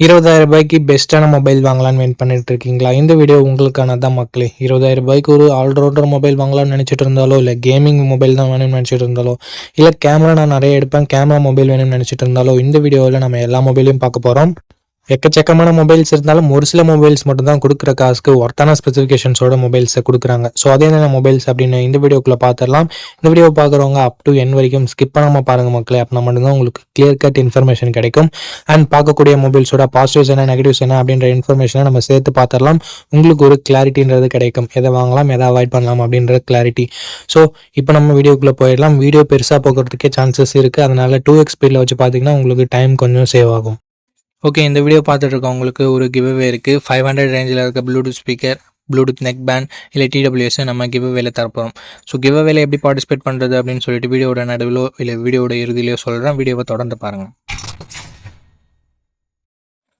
இருபதாயிரம் ரூபாய்க்கு பெஸ்ட்டான மொபைல் வாங்கலாம்னு வெயிட் பண்ணிட்டு இருக்கீங்களா? இந்த வீடியோ உங்களுக்கான தான் மக்களே. இருபதாயிரம் ரூபாய்க்கு ஒரு ஆல்ரவுண்டர் மொபைல் வாங்கலாம்னு நினச்சிட்டு இருந்தாலோ இல்லை கேமிங் மொபைல் தான் வேணும்னு நினச்சிட்டு இருந்தாலோ இல்லை கேமரா நான் நிறைய எடுப்பேன் கேமரா மொபைல் வேணும்னு நினச்சிட்டு இருந்தாலோ இந்த வீடியோவில் நம்ம எல்லா மொபைலையும் பார்க்க போகிறோம் எக்கச்சக்கமான மொபைல்ஸ் இருந்தாலும் ஒரு சில மொபைல்ஸ் மட்டும் தான் கொடுக்குற காசுக்கு ஒர்த்தான ஸ்பெசிஃபிகேஷன்ஸோட மொபைல்ஸை கொடுக்குறாங்க. ஸோ அதே என்ன மொபைல்ஸ் அப்படின்னு இந்த வீடியோக்குள்ளே பார்த்துடலாம் இந்த வீடியோ பார்க்குறவங்க அப் டு என் வரைக்கும் ஸ்கிப் பண்ணாமல் பாருங்கள் மக்களே. அப்படின்னா மட்டும்தான் உங்களுக்கு கிளியர் கட் இன்ஃபர்மேஷன் கிடைக்கும். அண்ட் பார்க்கக்கூடிய மொபைல்ஸோட பாசிட்டிவ்ஸ் என்ன நெகட்டிவ்ஸ் என்ன அப்படின்ற இன்ஃபர்மேஷனை நம்ம சேர்த்து பார்த்துடலாம் உங்களுக்கு ஒரு கிளாரிட்டின்றது கிடைக்கும். எதை வாங்கலாம் எதை அவாய்ட் பண்ணலாம் அப்படின்ற கிளாரிட்டி ஸோ இப்போ நம்ம வீடியோக்குள்ளே போயிடலாம். வீடியோ பெருசாக போகிறதுக்கே சான்சஸ் இருக்குது அதனால் டூ எக்ஸ் ஸ்பீடில் வச்சு பார்த்தீங்கன்னா உங்களுக்கு டைம் கொஞ்சம் சேவ் ஆகும். ஓகே இந்த வீடியோ பார்த்துட்டு இருக்கவங்களுக்கு ஒரு கிவ்அவே இருக்குது ஃபைவ் ஹண்ட்ரட் ரேஞ்சில் இருக்க Bluetooth speaker Bluetooth neck band இல்லை டிடபிள்யூஎஸ் நம்ம கிவ்அவேல தரப்போகிறோம் ஸோ கிவ்அவேல எப்படி பார்ட்டிசிபேட் பண்ணுறது அப்படின்னு சொல்லிட்டு வீடியோட நடுவிலோ இல்லை வீடியோட இறுதியிலையோ சொல்கிறேன் வீடியோவை தொடர்ந்து பாருங்கள்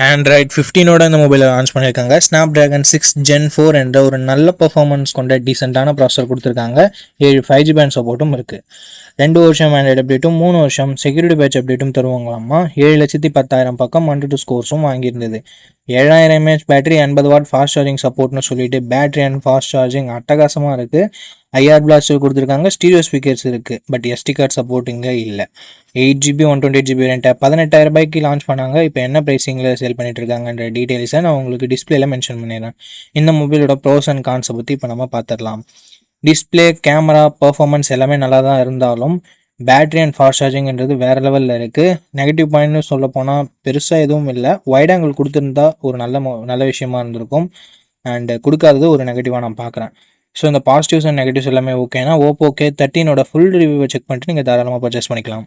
ஆண்ட்ராய்ட் ஃபிஃப்டீனோட இந்த மொபைலை லான்ச் பண்ணியிருக்காங்க. Snapdragon six gen four என்ற ஒரு நல்ல பர்ஃபார்மன்ஸ் கொண்ட டீசெண்டான ப்ராசஸர் கொடுத்துருக்காங்க. ஏழு ஃபைவ் ஜி பேண்ட் சப்போர்ட்டும் இருக்குது ரெண்டு வருஷம் ஆண்ட்ராய்டு அப்டேட்டும் மூணு வருஷம் செக்யூரிட்டி பேட்ச் அப்டேட்டும் தருவாங்களாமா ஏழு லட்சத்தி பத்தாயிரம் பக்கம் ஒன் டூ ஸ்கோர்ஸும் வாங்கியிருந்தது. ஏழாயிரம் எம்ஏஹெச் பேட்டரி எண்பது வாட் ஃபாஸ்ட் சார்ஜிங் சப்போர்ட்னு சொல்லிட்டு பேட்டரி அண்ட் ஃபாஸ்ட் சார்ஜிங் அட்டகாசமாக இருக்குது ஐஆர் பிளாஸ்டர் கொடுத்துருக்காங்க ஸ்டீரியோ ஸ்பீக்கர்ஸ் இருக்குது பட் எஸ்டி கார்டு சப்போர்ட் இங்கே இல்லை. Eight GB one twenty eight GB ரெண்ட்டை பதினெட்டாயிரம் ரூபாய்க்கு லான்ச் பண்ணாங்க. இப்போ என்ன ப்ரைஸிங்கில் சேல் பண்ணிட்டு இருக்காங்கன்ற டீட்டெயில்ஸை நான் உங்களுக்கு டிஸ்பிளேல மென்ஷன் பண்ணிடுறேன். இந்த மொபைலோட ப்ரோஸ் அண்ட் கான்ஸை பற்றி இப்போ நம்ம பார்த்துடலாம் டிஸ்பிளே கேமரா பர்ஃபார்மன்ஸ் எல்லாமே நல்லா தான் இருந்தாலும் பேட்ரி அண்ட் ஃபாஸ்ட் சார்ஜிங்கிறது வேறு லெவலில் இருக்குது நெகட்டிவ் பாயிண்ட்னு சொல்ல போனால் பெருசாக எதுவும் இல்லை. வைட் ஆங்கிள் கொடுத்துருந்தா ஒரு நல்ல நல்ல விஷயமா இருந்திருக்கும். அண்டு கொடுக்காதது ஒரு நெகட்டிவாக நான் பார்க்குறேன் ஸோ இந்த பாசிட்டிவ்ஸ் அண்ட் நெகட்டிவ்ஸ் எல்லாமே ஓகேனா ஓகே தேர்ட்டினோட ஃபுல் ரிவ்யூவை செக் பண்ணிட்டு நீங்கள் தாராளமாக பர்ச்சேஸ் பண்ணிக்கலாம்.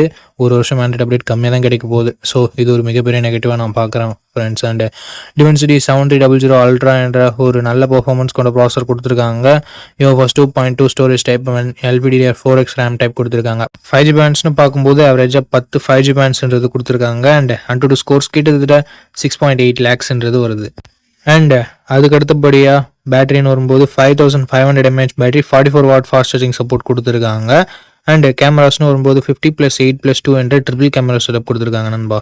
ஒரு வருஷம் ஆண்ட்ராய்ட் அப்டேட் கம்மியாக தான் கிடைக்க போகுது. ஸோ இது ஒரு மிகப்பெரிய நெகட்டிவாக நான் பார்க்குறேன் friends and Dimensity seven three double zero ultra என்ற ஒரு நல்ல பர்ஃபார்மன்ஸ் கொண்ட ப்ராசர் கொடுத்துருக்காங்க. யோ first two point two storage type LPDDR four X RAM type கொடுத்துருக்காங்க. ஃபைவ் ஜி பேண்ட்ஸ்னு பார்க்கும்போது அவரேஜாக பத்து ஃபைவ் ஜி பேண்ட்ஸ்ன்றது கொடுத்துருக்காங்க. அண்ட் அண்ட் டூ ஸ்கோர்ஸ் கிட்டத்தட்ட சிக்ஸ் பாயிண்ட் எயிட் லேக்ஸ்ன்றது வருது. அண்ட் அதுக்கு அடுத்தபடியாக பேட்டரின்னு வரும்போது five thousand five hundred mAh battery forty four watt fast charging support கொடுத்துருக்காங்க அண்ட் கேமராஸ்னு வரும்போது fifty plus eight plus two hundred triple camera setup கொடுத்துருக்காங்க நண்பா.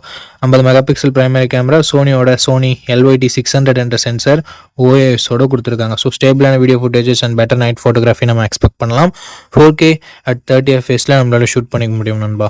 ஐம்பது மெகா பிக்சல் பிரைமரி கேமரா சோனியோட சோனி எல்ஒய்டி சிக்ஸ் ஹண்ட்ரட் என்ற சென்சர் ஓஎஸோட கொடுத்துருக்காங்க. So ஸ்டேபிளான video footages and better night photography நம்ம எக்ஸ்பெக்ட் பண்ணலாம். ஃபோர் கே அட் தேர்ட்டி எஃப்எஸில் நம்மளால ஷூட் பண்ணிக்க முடியும் நண்பா.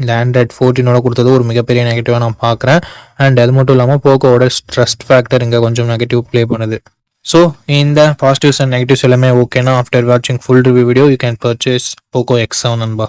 இந்த ஆண்ட்ராய்ட் ஃபோர்டீனோட கொடுத்தது ஒரு மிகப்பெரிய நெகட்டிவாக நான் பார்க்குறேன். அண்ட் அது மட்டும் இல்லாமல் போக்கோவோட ஸ்ட்ரெஸ்ட் ஃபேக்டர் இங்கே கொஞ்சம் நெகட்டிவ் ப்ளே பண்ணுது. ஸோ இந்த பாசிட்டிவ்ஸ் அண்ட் நெகட்டிவ்ஸ் எல்லாமே ஓகேனா ஆஃப்டர் வாட்சிங் full review video you can purchase Poco X seven நண்பா.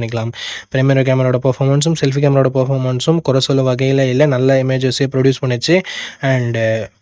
பண்ணிக்கலாம். ப்ரைமரி கேமராவோட பர்ஃபார்மன்ஸும் செல்ஃபி கேமராவோட பர்ஃபார்மன்ஸும் குறை சொல்ல வகையில் இல்லை நல்ல இமேஜஸே ப்ரொடியூஸ் பண்ணிச்சு. அண்டு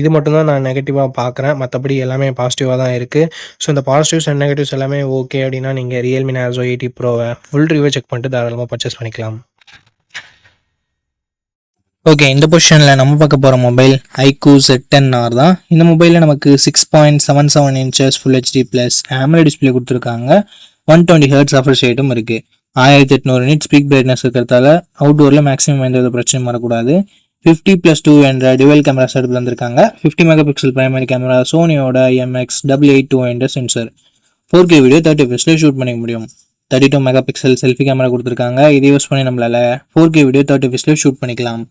இது மட்டும்தான் நான் நெகட்டிவாக பார்க்குறேன் மற்றபடி எல்லாமே பாசிட்டிவாக தான் இருக்குது ஸோ இந்த பாசிட்டிவ்ஸ் அண்ட் நெகட்டிவ்ஸ் எல்லாமே ஓகே அப்படின்னா நீங்கள் ரியல்மி நேரோ எயிட்டி ப்ரோவை ஃபுல் ரிவ்யூ செக் பண்ணிட்டு தாராளமாக பர்ச்சேஸ் பண்ணிக்கலாம். ஓகே இந்த பொசிஷனில் நம்ம பார்க்க போகிற mobile iQOO Z ten R தான். இந்த மொபைலில் நமக்கு six point seven seven inches full HD plus AMOLED display கொடுத்துருக்காங்க. ஒன் டுவெண்ட்டி ஹர்ட்ஸ் அஃபர் ஷேட்டும் இருக்குது ஆயிரத்தி எட்நூறு நிட் ஸ்பீக் பிரைட்னஸ் இருக்கிறதால அவுட்டோரில் மேக்ஸிமம் எந்த வித பிரச்சனையும் வரக்கூடாது. ஃபிஃப்டி ப்ளஸ் டூ என்ற டிவல் கேமரா செட்டப் வந்திருக்காங்க. Fifty mega pixel primary camera சோனியோட MX double eight two என்ற sensor four K video thirty ஃபெஸ்ட்லேயே shoot பண்ணிக்க முடியும். Thirty two mega pixel selfie camera கொடுத்துருக்காங்க. இதை யூஸ் பண்ணி நம்மளால ஃபோர் கே வீடியோ தேர்ட்டி ஃபெஸ்ட்லேயே ஷூட் பண்ணிக்கலாம்.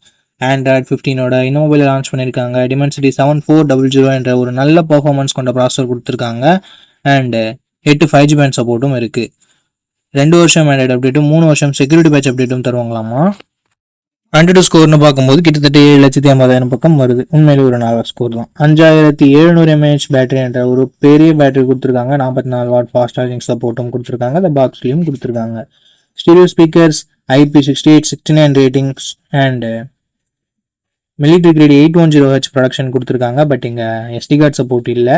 ஆண்ட்ராய்ட் ஃபிஃப்டீனோட இன்னோவில் லான்ச் பண்ணியிருக்காங்க Dimensity seven four double zero என்ற ஒரு நல்ல பர்ஃபார்மன்ஸ் கொண்ட ப்ராசஸர் கொடுத்துருக்காங்க. அண்டு எட்டு ஃபைவ் ஜி பேண்ட் சப்போர்ட்டும் இருக்குது ரெண்டு வருஷம் ஆண்ட்ராய்டு அப்டேட்டும் மூணு வருஷம் செக்யூரிட்டி பேட்ச் அப்டேட்டும் தருவாங்களாமா ஹண்ட்ரட் ஸ்கோர்னு பார்க்கும்போது கிட்டத்தட்ட ஏழு லட்சத்தி ஐம்பதாயிரம் பக்கம் வருது. உண்மையிலே ஒரு நல்ல ஸ்கோர் தான். அஞ்சாயிரத்தி எழுநூறு எம்ஏஹெச் பேட்டரி என்ற ஒரு பெரிய பேட்டரி கொடுத்துருக்காங்க. நாற்பத்தி நாலு வாட் ஃபாஸ்ட் சார்ஜிங் சப்போர்ட்டும் கொடுத்துருக்காங்க. அந்த பாக்ஸ்லையும் கொடுத்துருக்காங்க. Stereo speakers IP sixty eight sixty nine ratings and military grade eight one zero H protection கொடுத்துருக்காங்க. பட் இங்கே எஸ்டி கார்டு சப்போர்ட் இல்லை.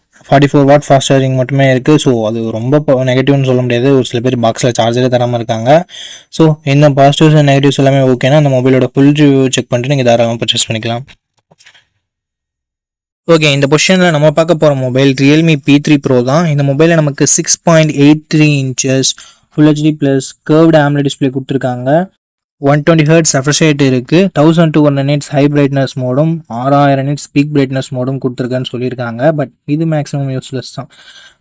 Forty four watt fast charging மட்டுமே இருக்குது ஸோ அது ரொம்ப நெகட்டிவ்னு சொல்ல முடியாது. ஒரு சில பேர் பாக்ஸில் சார்ஜரே தராமல் இருக்காங்க. ஸோ இந்த பாசிட்டிவ்ஸ் அண்ட் நெகட்டிவ்ஸ் எல்லாமே ஓகேனா அந்த மொபைலோட ஃபுல் ரிவ்யூ செக் பண்ணிட்டு நீங்கள் தாராளமாக பர்ச்சேஸ் பண்ணிக்கலாம். ஓகே இந்த பொசிஷனில் நம்ம பார்க்க போகிற mobile Realme P three Pro தான். இந்த மொபைலில் நமக்கு six point eight three inches full HD plus curved AMOLED display கொடுத்துருக்காங்க. One twenty hertz refresh rate இருக்குது thousand two hundred nits high brightness மோடும் ஆறாயிரம் நிட்ஸ் பீக் பிரைட்னஸ் மோடும் கொடுத்துருக்கான்னு சொல்லியிருக்காங்க. பட் இது மேக்ஸிமம் யூஸ்லெஸ் தான்.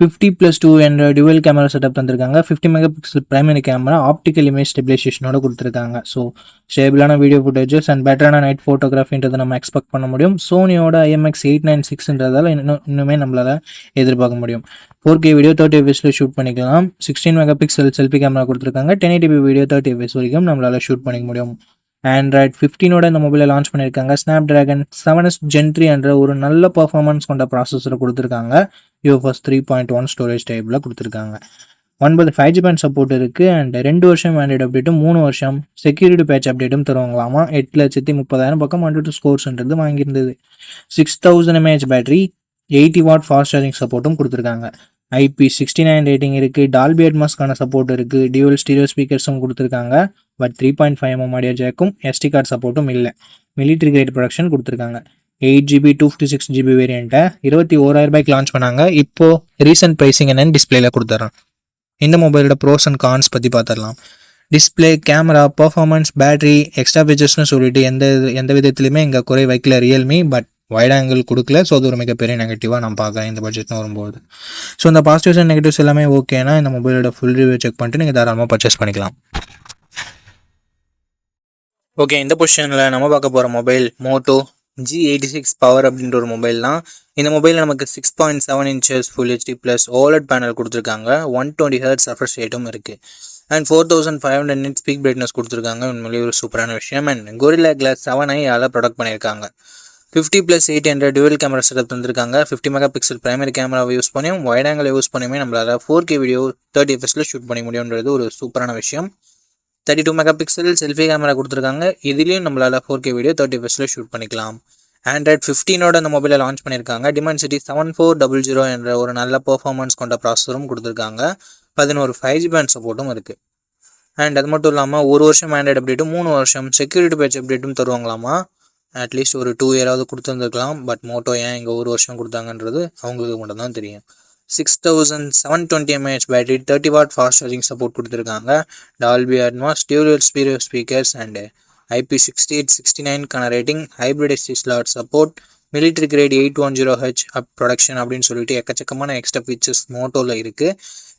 ஃபிஃப்டி ப்ளஸ் டூ என்ற dual camera setup தந்திருக்காங்க. Fifty mega pixel primary camera optical image ஸ்டெபிலைசேஷனோட கொடுத்துருக்காங்க. ஸோ ஸ்டேபிளான வீடியோ ஃபுட்டேஜஸ் அண்ட் பெட்டரான நைட் ஃபோட்டோகிராஃபின்றதை நம்ம எக்ஸ்பெக்ட் பண்ண முடியும். சோனியோட ஐஎம்எக்ஸ் எயிட் நைன் சிக்ஸ்ன்றதால இன்னும் இன்னுமே நம்மளால் எதிர்பார்க்க முடியும். ஃபோர் கே வீடியோ தேர்ட்டி எஃப்எஸில் ஷூட் பண்ணிக்கலாம். Sixteen mega pixel selfie camera கொடுத்துருக்காங்க ten eighty video thirty FPS வரைக்கும் நம்மளால் ஷூட் பண்ணிக்க முடியும். ஆண்ட்ராய்ட் ஃபிஃப்டீனோட இந்த மொபைலை லான்ச் பண்ணியிருக்காங்க. Snapdragon seven s gen three என்ற ஒரு நல்ல பர்ஃபார்மன்ஸ் கொண்ட ப்ராசஸரை கொடுத்துருக்காங்க. UFS three point one storage டைப்பில் கொடுத்துருக்காங்க. ஒன்பது ஃபைவ் ஜி பேண்ட் சப்போர்ட் இருக்குது அண்ட் ரெண்டு வருஷம் ஆண்ட்ராய்டு அப்டேட்டும் மூணு வருஷம் செக்யூரிட்டி பேட்ச் அப்டேட்டும் தருவாங்களாமா? எட்டு லட்சத்தி முப்பதாயிரம் பக்கம் ஹண்ட்ரட் ஸ்கோர்ஸ்ன்றது வாங்கியிருந்தது. Six thousand mAh battery eighty watt fast charging சப்போர்ட்டும் கொடுத்துருக்காங்க. ஐபி சிக்ஸ்டி நைன் ரேட்டிங் இருக்குது டால்பி அட்மாஸ்க்கான சப்போர்ட் இருக்குது டியூவல் ஸ்டீரியோ ஸ்பீக்கர்ஸும் கொடுத்துருக்காங்க. But three point five mm audio ஜேக்கும் SD card சப்போர்ட்டும் இல்லை. மிலிட்ரி கிரேட் ப்ரொடக்ஷன் கொடுத்துருக்காங்க. Eight GB two fifty six GB வேரியண்ட்டை இருபத்தி ஓராயிரம் ரூபாய்க்கு லான்ச் பண்ணாங்க. இப்போ ரீசெண்ட் ப்ரைஸிங் என்னென்னு டிஸ்பிளேல கொடுத்துட்றேன் இந்த மொபைலோட ப்ரோஸ் அண்ட் கான்ஸ் பற்றி பார்த்துடலாம் display camera performance battery extra ஃபீச்சர்ஸ்னு சொல்லிட்டு எந்த எந்த விதத்துலையுமே இங்கே குறை வைக்கல ரியல்மி பட் வைட் ஆங்கிள் கொடுக்கல. ஸோ அது ஒரு மிகப்பெரிய நெகட்டிவாக நான் பார்க்குறேன் இந்த பட்ஜெட்னு வரும்போது. ஸோ இந்த பாசிட்டிவ்ஸ் அண்ட் நெகட்டிவ்ஸ் எல்லாமே ஓகேனா இந்த மொபைலோட ஃபுல் ரிவ்யூ செக் பண்ணிட்டு நீங்கள் தாராளமாக பர்ச்சேஸ் பண்ணிக்கலாம். ஓகே இந்த பொசிஷனில் நம்ம பார்க்க போகிற mobile Moto G eighty six power அப்படின்ற ஒரு மொபைல் தான். இந்த மொபைலில் நமக்கு six point seven inches full HD plus OLED panel கொடுத்துருக்காங்க. ஒன் டுவெண்ட்டி ஹர்ட் சஃபர் ரேட்டும் இருக்குது and four thousand five hundred nits peak brightness கொடுத்துருக்காங்க. உண்மையிலேயே ஒரு சூப்பரான விஷயம். And Gorilla Glass seven i ஆல ப்ரொடக்ட் பண்ணியிருக்காங்க. Fifty plus eight hundred dual camera setup தந்திருக்காங்க. ஃபிஃப்டி மெகா பிக்சல் பிரைமரி கேமராவை யூஸ் பண்ணியும் ஒயிட் ஆங்கிள் யூஸ் பண்ணியுமே நம்மளால் ஃபோர் கே வீடியோ தேர்ட்டி எஃப்எஸில் ஷூட் பண்ண முடியுன்றது ஒரு சூப்பரான விஷயம். Thirty two megapixel selfie camera கொடுத்துருக்காங்க. இதுலேயும் நம்மளால் ஃபோர் கே வீடியோ தேர்ட்டி எஃப்எஸில் ஷூட் பண்ணிக்கலாம். ஆண்ட்ராய்ட் ஃபிஃப்டீனோட அந்த மொபைலை லான்ச் பண்ணியிருக்காங்க. Dimensity seven four double zero என்ற ஒரு நல்ல பர்ஃபார்மன்ஸ் கொண்ட ப்ராசஸரும் கொடுத்துருக்காங்க. பதினோரு ஃபைவ் ஜி பேண்ட் சப்போர்ட்டும் இருக்குது அண்ட் அது மட்டும் இல்லாமல் ஒரு வருஷம் ஆண்ட்ராய்டு அப்டேட்டும் மூணு வருஷம் செக்யூரிட்டி பேட்ச் அப்டேட்டும் தருவாங்களாமா? அட்லீஸ்ட் ஒரு டூ இயராவது கொடுத்துருந்துருக்கலாம். பட் மோட்டோ ஏன் இங்கே ஒரு வருஷம் கொடுத்தாங்கன்றது அவங்களுக்கு மட்டும்தான் தெரியும். Six thousand seven twenty mAh battery thirty watt fast charging support கொடுத்துருக்காங்க. Dolby Atmos dual stereo speakers and IP sixty eight sixty நைன்கான rating hybrid SD slot support military grade eight one zero H up protection அப்படின்னு சொல்லிட்டு எக்கச்சக்கமான extra features மோட்டோவில் இருக்குது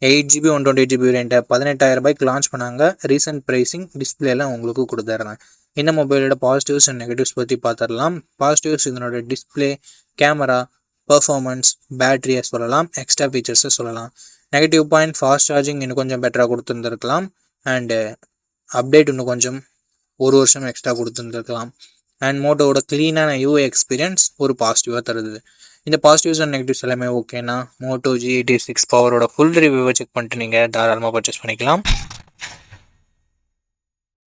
eight GB one twenty eight GB வேரியண்ட்டை பதினெட்டாயிரம் ரூபாய்க்கு launch பண்ணாங்க. Recent pricing டிஸ்பிளேலாம் உங்களுக்கு கொடுத்துட்றேன் இந்த மொபைலோட பாசிட்டிவ்ஸ் அண்ட் நெகட்டிவ்ஸ் பற்றி பார்த்துடலாம். பாசிட்டிவ்ஸ் இதனோட டிஸ்பிளே கேமரா பர்ஃபார்மன்ஸ் பேட்டரியை சொல்லலாம். எக்ஸ்ட்ரா ஃபீச்சர்ஸை சொல்லலாம். நெகட்டிவ் பாயிண்ட் ஃபாஸ்ட் சார்ஜிங் இன்னும் கொஞ்சம் பெட்டராக கொடுத்துருந்துருக்கலாம். அண்டு அப்டேட் இன்னும் கொஞ்சம் ஒரு வருஷம் எக்ஸ்ட்ரா கொடுத்துருந்துருக்கலாம். அண்ட் மோட்டோவோட க்ளீனான யூஏ எக்ஸ்பீரியன்ஸ் ஒரு பாசிட்டிவாக தருது. இந்த பாசிட்டிவ்ஸ் அண்ட் நெகட்டிவ்ஸ் எல்லாமே ஓகேனா மோட்டோ ஜி எயிட்டி சிக்ஸ் பவரோட ஃபுல் ரிவ்யூவை செக் பண்ணிட்டு நீங்கள் தாராளமாக பர்ச்சேஸ் பண்ணிக்கலாம்.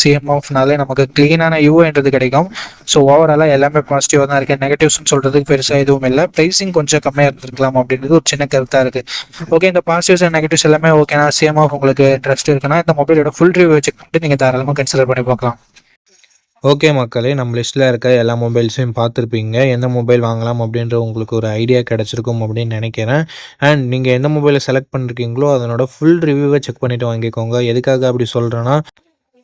சிஎம் ஆஃப்னாலே நமக்கு க்ளீனான யூன்றது கிடைக்கும். ஸோ ஓவராலாக எல்லாமே பாசிட்டிவாக தான் இருக்குது நெகட்டிவ்ஸ்னு சொல்கிறதுக்கு பெருசாக எதுவும் இல்லை. ப்ரைஸிங் கொஞ்சம் கம்மியாக இருந்திருக்கலாம் அப்படின்றது ஒரு சின்ன கருத்தாக இருக்குது ஓகே இந்த பாசிட்டிவ்ஸ் அண்ட் நெகட்டிவ்ஸ் எல்லாமே ஓகேனா சிஎம் ஆஃப் உங்களுக்கு இன்ட்ரெஸ்ட் இருக்குன்னா இந்த மொபைலோட ஃபுல் ரிவ்யூ செக் பண்ணிட்டு நீங்கள் தாராளமாக கன்சிடர் பண்ணி பார்க்கலாம். ஓகே மக்களே நம்ம லிஸ்ட்டில் இருக்க எல்லா மொபைல்ஸையும் பார்த்துருப்பீங்க. எந்த மொபைல் வாங்கலாம் அப்படின்ற உங்களுக்கு ஒரு ஐடியா கிடச்சிருக்கும் அப்படின்னு நினைக்கிறேன். அண்ட் நீங்கள் எந்த மொபைலை செலக்ட் பண்ணிருக்கீங்களோ அதனோட ஃபுல் ரிவ்யூவை செக் பண்ணிவிட்டு வாங்கிக்கோங்க. எதுக்காக அப்படி சொல்கிறேன்னா